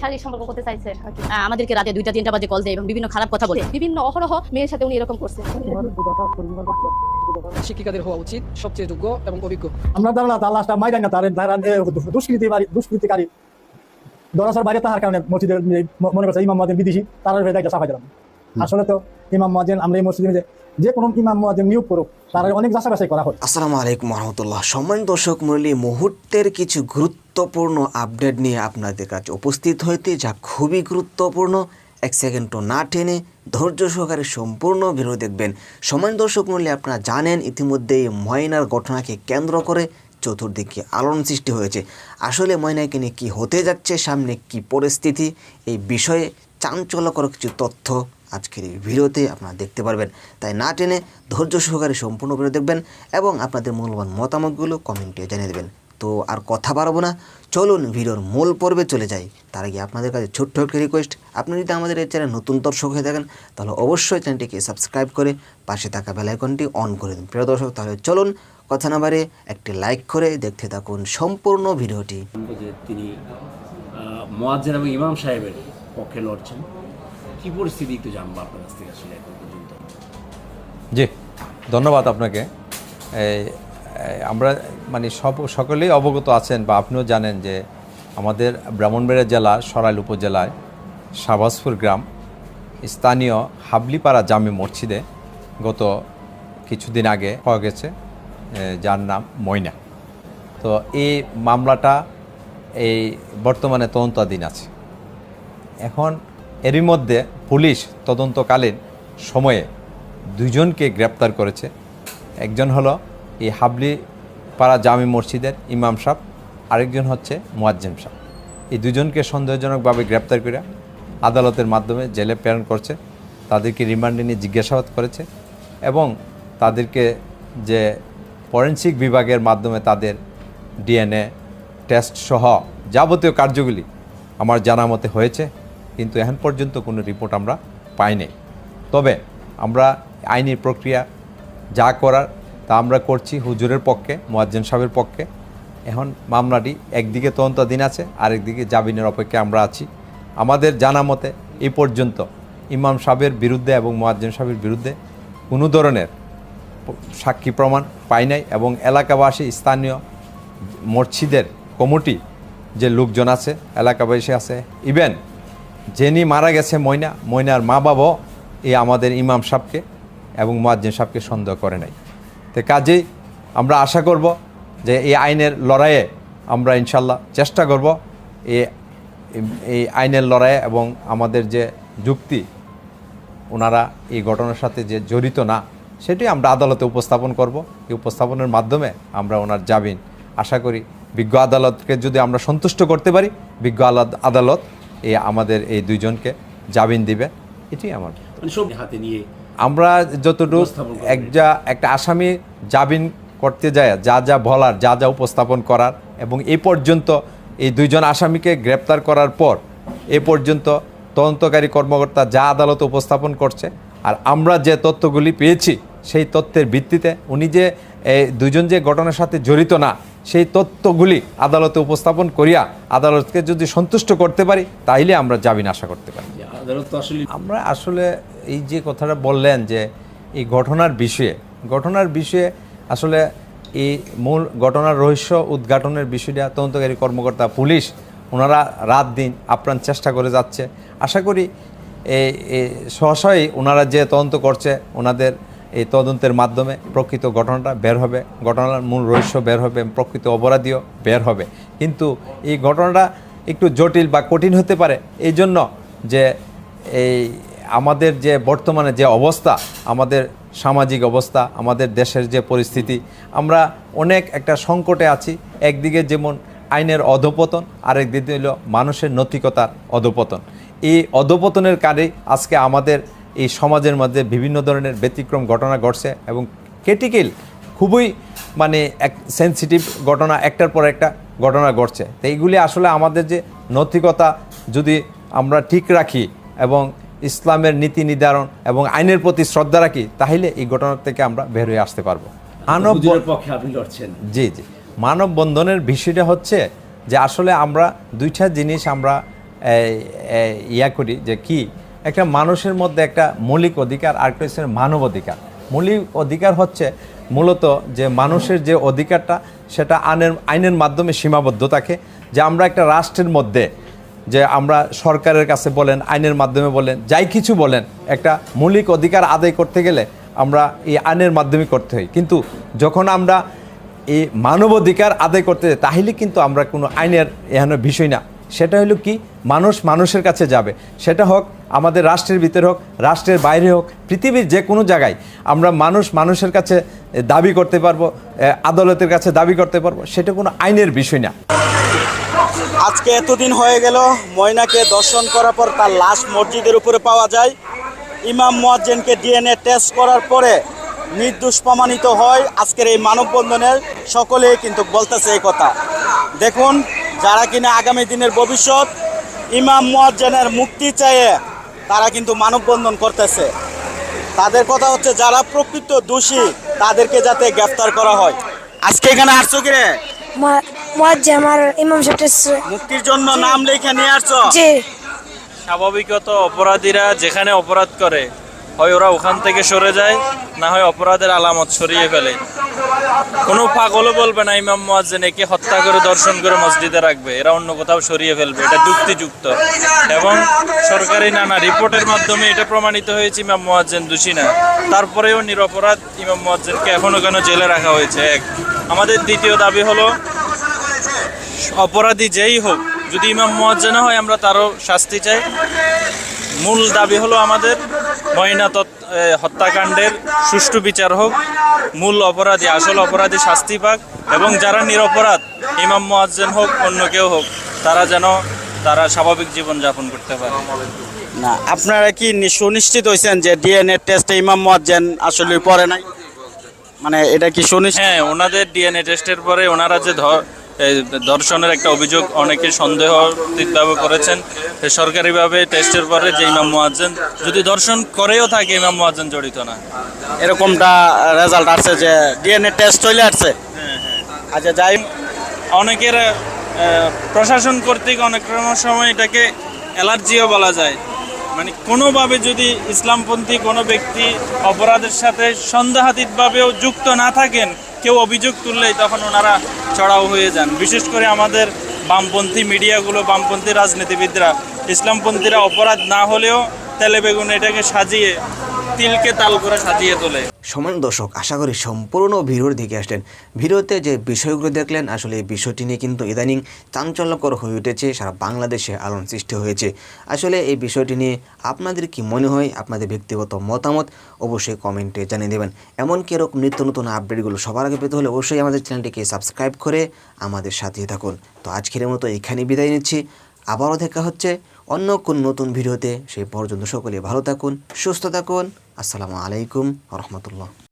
শারীরিক সম্পর্ক করতে চাইছে। আর কি। আহ, আমাদেরকে রাতে দুইটা তিনটা বাজে কল দেয় এবং বিভিন্ন খারাপ কথা বলে। বিভিন্ন অহরহ মেয়ের সাথে উনি এরকম করছে। শিক্ষিকাদের হওয়া উচিত সবচেয়ে যোগ্য এবং অভিজ্ঞ। আমরা ধারণা তার লাশটা মাইরান না তার তারা দুষ্কৃতি দুষ্কৃতিকারী। দরাসার বাইরে তাহার কারণে মসজিদের মনে করছে ইমাম মাদের বিদেশি তারা একটা সাফাই দিলাম। আসলে তো ইমাম মাদের আমরা এই মসজিদে যে- কোনো ইমাম মাদের নিয়োগ করুক, তারা অনেক যাচাই বাছাই করা হয় আসসালামু আলাইকুম রহমতুল্লাহ সম্মান দর্শক মূল্যে মুহূর্তের কিছু গুরুত্বপূর্ণ আপডেট নিয়ে আপনাদের কাছে উপস্থিত হইতে যা খুবই গুরুত্বপূর্ণ, এক সেকেন্ডও না টেনে ধৈর্য সহকারে সম্পূর্ণ ভিডিও দেখবেন। সম্মান দর্শক মূল্যে আপনারা জানেন ইতিমধ্যে এই ময়নার ঘটনাকে কেন্দ্র করে চতুর্দিকে আলোড়ন সৃষ্টি হয়েছে। আসলে ময়নাকে নিয়ে কী হতে যাচ্ছে, সামনে কি পরিস্থিতি, এই বিষয়ে চাঞ্চল্যকর কিছু তথ্য আজকের এই ভিডিওতে আপনারা দেখতে পারবেন। তাই না টেনে ধৈর্য সহকারে সম্পূর্ণ ভিডিও দেখবেন এবং আপনাদের মূল্যবান মতামতগুলো কমেন্টে জানিয়ে দেবেন। তো আর কথা বাড়াবো না, চলুন ভিডিওর মূল পর্বে চলে যাই। তার আগে আপনাদের কাছে ছোট্ট একটি রিকোয়েস্ট আপনি যদি আমাদের এই চ্যানেল নতুন দর্শক হয়ে থাকেন, তাহলে অবশ্যই চ্যানেলটিকে সাবস্ক্রাইব করে পাশে থাকা বেলাইকনটি অন করে দিন। প্রিয় দর্শক, তাহলে চলুন কথা না বাড়ে একটি লাইক করে দেখতে থাকুন সম্পূর্ণ ভিডিওটি। তিনি মোয়াজ্জেন এবং ইমাম সাহেবের পক্ষে লড়ছেন। কি পরিস্থিতি একটু জানব আপনার কাছ থেকে আসলে এখন পর্যন্ত? জি, ধন্যবাদ আপনাকে। আমরা মানে সব, সকলেই অবগত আছেন বা আপনিও জানেন যে আমাদের ব্রাহ্মণবাড়িয়া জেলা, সরাইল উপজেলায় শাহবাজপুর গ্রাম, স্থানীয় হাবলিপাড়া জামে মসজিদে গত কিছুদিন আগে পাওয়া গেছে যার নাম ময়না। তো এই মামলাটা এই বর্তমানে তদন্তাধীন আছে। এখন এরই মধ্যে পুলিশ তদন্তকালীন সময়ে দুইজনকে গ্রেপ্তার করেছে। একজন হলো এই হাবলি পাড়া জামি মসজিদের ইমাম সাহ, আরেকজন হচ্ছে মুয়াজ্জেম সাহ। এই দুজনকে সন্দেহজনকভাবে গ্রেপ্তার করে আদালতের মাধ্যমে জেলে প্রেরণ করছে। তাদেরকে রিমান্ডে নিয়ে জিজ্ঞাসাবাদ করেছে এবং তাদেরকে যে ফরেন্সিক বিভাগের মাধ্যমে তাদের ডিএনএ টেস্ট সহ যাবতীয় কার্যগুলি আমার জানা মতে হয়েছে। কিন্তু এখন পর্যন্ত কোনো রিপোর্ট আমরা পাইনি তবে আমরা আইনি প্রক্রিয়া যা করার তা আমরা করছি হুজুরের পক্ষে, মোয়াজ্জেন সাহেবের পক্ষে। এখন মামলাটি একদিকে তদন্তাধীন আছে, আরেকদিকে জামিনের অপেক্ষায় আমরা আছি। আমাদের জানা মতে এই পর্যন্ত ইমাম সাহেবের বিরুদ্ধে এবং মোয়াজ্জেন সাহেবের বিরুদ্ধে কোনো ধরনের সাক্ষী প্রমাণ পাই নাই এবং এলাকাবাসী, স্থানীয় মসজিদের কমিটি যে লোকজন আছে, এলাকাবাসী আছে ইভেন যিনি মারা গেছে ময়না, ময়নার মা বাবাও এই আমাদের ইমাম সাহেবকে এবং মুয়াজ্জিন সাহেবকে সন্দেহ করে নাই। তো কাজেই আমরা আশা করব যে এই আইনের লড়াইয়ে আমরা ইনশাল্লাহ চেষ্টা করব এই আইনের লড়াইয়ে এবং আমাদের যে যুক্তি, ওনারা এই ঘটনার সাথে যে জড়িত না, সেটি আমরা আদালতে উপস্থাপন করব। এই উপস্থাপনের মাধ্যমে আমরা ওনার জামিন। আশা করি বিজ্ঞ আদালতকে যদি আমরা সন্তুষ্ট করতে পারি, বিজ্ঞ আদালত এই আমাদের এই দুইজনকে জামিন দিবে। এটি আমার। মানে হাতে নিয়ে আমরা যতটুকু উপস্থাপন এক যা একটা আসামি জামিন করতে যায় যা যা বলার যা যা উপস্থাপন করার এবং এই পর্যন্ত এই দুইজন আসামিকে গ্রেপ্তার করার পর এ পর্যন্ত তদন্তকারী কর্মকর্তা যা আদালত উপস্থাপন করছে আর আমরা যে তথ্যগুলি পেয়েছি সেই তথ্যের ভিত্তিতে উনি যে দুজন যে ঘটনার সাথে জড়িত না সেই তত্ত্বগুলি আদালতে উপস্থাপন করিয়া আদালতকে যদি সন্তুষ্ট করতে পারি তাইলে আমরা জামিন আশা করতে পারি। আদালত আসলে আমরা আসলে এই যে কথাটা বললেন যে এই ঘটনার বিষয়ে ঘটনার বিষয়ে আসলে এই মূল ঘটনার রহস্য উদ্ঘাটনের বিষয়টা তদন্তকারী কর্মকর্তা পুলিশ ওনারা রাত দিন আপ্রাণ চেষ্টা করে যাচ্ছে। আশা করি এই সহসাই ওনারা যে তদন্ত করছে ওনাদের এই তদন্তের মাধ্যমে প্রকৃত ঘটনাটা বের হবে, ঘটনার মূল রহস্য বের হবে, প্রকৃত অপরাধীও বের হবে। কিন্তু এই ঘটনাটা একটু জটিল বা কঠিন হতে পারে এই জন্য যে এই আমাদের যে বর্তমানে যে অবস্থা, আমাদের সামাজিক অবস্থা, আমাদের দেশের যে পরিস্থিতি, আমরা অনেক একটা সংকটে আছি। একদিকে যেমন আইনের অধপতন আরেক দিকে হলো মানুষের নৈতিকতার অধপতন। এই অধপতনের কারণে আজকে আমাদের এই সমাজের মধ্যে বিভিন্ন ধরনের ব্যতিক্রম ঘটনা ঘটছে এবং ক্রিটিক্যাল খুবই মানে এক সেন্সিটিভ ঘটনা একটার পর একটা ঘটনা ঘটছে। তো এইগুলি আসলে আমাদের যে নৈতিকতা যদি আমরা ঠিক রাখি এবং ইসলামের নীতি নির্ধারণ এবং আইনের প্রতি শ্রদ্ধা রাখি তাহলে এই ঘটনা থেকে আমরা বের হয়ে আসতে পারব। মানব পক্ষে আপনি লড়ছেন। জি জি। মানববন্ধনের বিষয়টা হচ্ছে যে আসলে আমরা দুইটা জিনিস আমরা ইয়া করি যে কি একটা মানুষের মধ্যে একটা মৌলিক অধিকার, আর একটা হচ্ছে মানব অধিকার। মৌলিক অধিকার হচ্ছে মূলত যে মানুষের যে অধিকারটা, সেটা আইনের আইনের মাধ্যমে সীমাবদ্ধ থাকে। যে আমরা একটা রাষ্ট্রের মধ্যে, যে আমরা সরকারের কাছে বলেন, আইনের মাধ্যমে বলেন, যাই কিছু বলেন, একটা মৌলিক অধিকার আদায় করতে গেলে আমরা এই আইনের মাধ্যমে করতে হয়। কিন্তু যখন আমরা এই মানবাধিকার আদায় করতে যাই, তাহলে কিন্তু আমরা কোনো আইনের এখানে বিষয় না। সেটা হলো কি? মানুষ মানুষের কাছে যাবে। সেটা হোক আমাদের রাষ্ট্রের ভিতরে হোক, রাষ্ট্রের বাইরে হোক, পৃথিবীর যে কোনো জায়গায় আমরা মানুষ মানুষের কাছে দাবি করতে পারব আদালতের কাছে দাবি করতে পারব, সেটা কোনো আইনের বিষয় না। আজকে এতদিন হয়ে গেল, ময়নাকে দর্শন করার পর তার লাশ মসজিদের উপরে পাওয়া যায়। ইমাম মুয়াজ্জেনকে ডিএনএ টেস্ট করার পরে নির্দোষ প্রমাণিত হয় আজকের এই মানববন্ধনের সকলেই কিন্তু বলতেছে এই কথা। দেখুন যারা কিনা আগামী দিনের ভবিষ্যৎ ইমাম মুয়াজ্জেনের মুক্তি চাইয়ে তারা কিন্তু মানববন্ধন করতেছে। তাদের কথা হচ্ছে যারা প্রকৃত দোষী তাদেরকে যাতে গ্রেফতার করা হয়। আজকে এখানে আসছো আমার ইমাম মুক্তির জন্য নাম লেখা নিয়ে আসছো? স্বাভাবিকত অপরাধীরা যেখানে অপরাধ করে হয় ওরা ওখান থেকে সরে যায়, না হয় অপরাধের আলামত সরিয়ে ফেলে। কোনো পাগলও বলবে না ইমাম মুয়াজ্জিন, একে হত্যা করে, দর্শন করে মসজিদে রাখবে। এরা অন্য কোথাও সরিয়ে ফেলবে, এটা যুক্তিযুক্ত। এবং সরকারি নানা রিপোর্টের মাধ্যমে এটা প্রমাণিত হয়েছে, ইমাম মুয়াজ্জিন দোষী না। তারপরেও নিরপরাধ ইমাম মুয়াজ্জিনকে এখনও কেন জেলে রাখা হয়েছে? এক। আমাদের দ্বিতীয় দাবি হলো, অপরাধী যেই হোক, যদি ইমাম মুয়াজ্জেন হয়, আমরা তারও শাস্তি চাই। মূল দাবি হলো আমাদের ময়না হত্যাকাণ্ডের সুষ্ঠু বিচার হোক মূল অপরাধী আসল অপরাধী শাস্তি পাক এবং যারা নিরপরাধ ইমাম মুয়াজ্জেন হোক অন্য কেউ হোক তারা যেন তারা স্বাভাবিক জীবন যাপন করতে পারে। না আপনারা কি সুনিশ্চিত হয়েছেন যে ডিএনএ টেস্টে ইমাম মুয়াজ্জেন আসলে পরে নাই? মানে এটা কি সুনিশ্চিত? হ্যাঁ ওনাদের ডিএনএ টেস্টের পরে ওনারা যে ধ- এই ধর্ষণের একটা অভিযোগ অনেকে সন্দেহভাবে করেছেন। সরকারিভাবে টেস্টের পরে যে ইমাম মুয়াজ্জেন যদি ধর্ষণ করেও থাকে ইমাম মুয়াজ্জেন জড়িত না। এরকমটা রেজাল্ট আসছে যে ডিএনএ টেস্ট চলে আসছে। আচ্ছা যাই অনেকের প্রশাসন কর্তৃক অনেক সময় এটাকে অ্যালার্জিও বলা যায়। মানে কোনোভাবে যদি ইসলামপন্থী কোনো ব্যক্তি অপরাধের সাথে সন্দেহাতীতভাবেও যুক্ত না থাকেন কেউ অভিযোগ তুললেই তখন ওনারা চড়াও হয়ে যান। বিশেষ করে আমাদের বামপন্থী মিডিয়াগুলো, বামপন্থী রাজনীতিবিদরা, ইসলামপন্থীরা অপরাধ না হলেও তেলে বেগুন এটাকে সাজিয়ে, তিলকে তাল করে সাজিয়ে তোলে। সমান দর্শক, আশা করি সম্পূর্ণ ভিডিওর দিকে আসলেন। ভিডিওতে যে বিষয়গুলো দেখলেন, আসলে এই বিষয়টি নিয়ে কিন্তু ইদানিং চাঞ্চল্যকর হয়ে উঠেছে, সারা বাংলাদেশে আলোড়ন সৃষ্টি হয়েছে। আসলে এই বিষয়টি নিয়ে আপনাদের কি মনে হয়, আপনাদের ব্যক্তিগত মতামত অবশ্যই কমেন্টে জানিয়ে দেবেন। এমনকি এরকম নিত্য নতুন আপডেটগুলো সবার আগে পেতে হলে অবশ্যই আমাদের চ্যানেলটিকে সাবস্ক্রাইব করে আমাদের সাথে থাকুন। তো আজকের মতো এখানে বিদায় নিচ্ছি। আবারও দেখা হচ্ছে অন্য কোন নতুন ভিডিওতে সেই পর্যন্ত সকলে ভালো থাকুন সুস্থ থাকুন। আসসালামু আলাইকুম রহমতুল্লাহ।